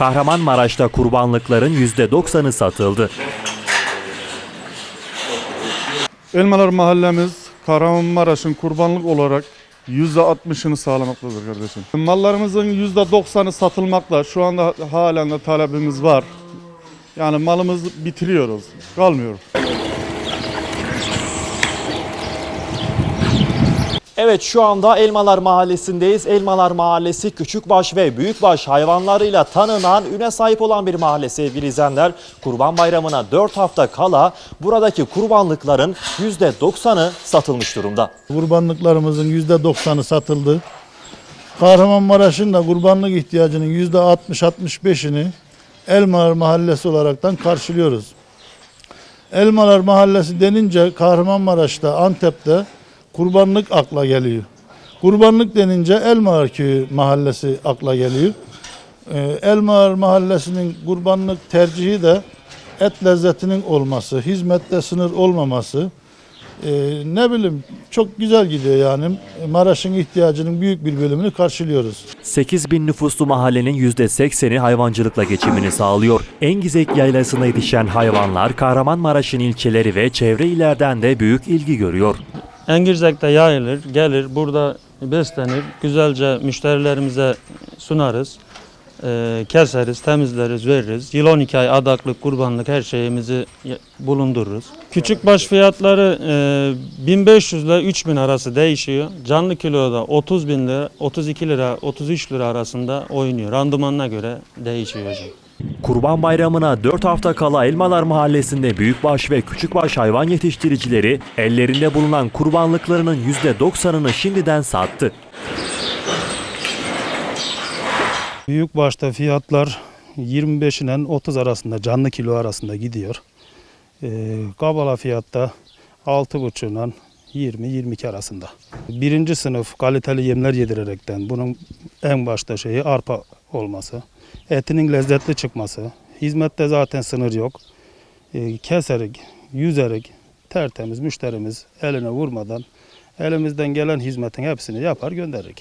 Kahramanmaraş'ta kurbanlıkların %90'ı satıldı. Elmalar mahallemiz Kahramanmaraş'ın kurbanlık olarak %60'ını sağlamaktadır kardeşim. Mallarımızın %90'ı satılmakta. Şu anda halen de talebimiz var. Yani malımızı bitiriyoruz. Kalmıyor. Evet şu anda Elmalar Mahallesi'ndeyiz. Elmalar Mahallesi küçükbaş ve büyükbaş hayvanlarıyla tanınan, üne sahip olan bir mahalle sevgili izleyenler. Kurban Bayramı'na 4 hafta kala buradaki kurbanlıkların %90'ı satılmış durumda. Kurbanlıklarımızın %90'ı satıldı. Kahramanmaraş'ın da kurbanlık ihtiyacının %60-65'ini Elmalar Mahallesi olaraktan karşılıyoruz. Elmalar Mahallesi denince Kahramanmaraş'ta, Antep'te kurbanlık akla geliyor. Kurbanlık denince Elmalar Köyü Mahallesi akla geliyor. Ee, Elmalar Mahallesi'nin kurbanlık tercihi de et lezzetinin olması, hizmette sınır olmaması, ee, ne bileyim çok güzel gidiyor yani. Maraş'ın ihtiyacının büyük bir bölümünü karşılıyoruz. 8 bin nüfuslu mahallenin %80'i hayvancılıkla geçimini sağlıyor. Engizek yaylasına yetişen hayvanlar Kahramanmaraş'ın ilçeleri ve çevre illerden de büyük ilgi görüyor. Engirzek'te yayılır, gelir, burada beslenir, güzelce müşterilerimize sunarız. Ee, keseriz, temizleriz, veririz. Yıl 12 ay adaklık, kurbanlık her şeyimizi bulundururuz. Küçük baş fiyatları e, 1500 ile 3000 arası değişiyor. Canlı kiloda 30 bin lira, 32 lira, 33 lira arasında oynuyor. Randımanına göre değişiyor hocam. Kurban Bayramı'na 4 hafta kala Elmalar Mahallesi'nde büyükbaş ve küçükbaş hayvan yetiştiricileri ellerinde bulunan kurbanlıklarının %90'ını şimdiden sattı. Büyük başta fiyatlar 25 ile 30 arasında canlı kilo arasında gidiyor. Ee, kabala fiyatta 6,5 ile 20-22 arasında. Birinci sınıf kaliteli yemler yedirerekten bunun en başta şeyi arpa olması, etinin lezzetli çıkması, hizmette zaten sınır yok. Ee, keserek, yüzerek tertemiz müşterimiz eline vurmadan elimizden gelen hizmetin hepsini yapar gönderir.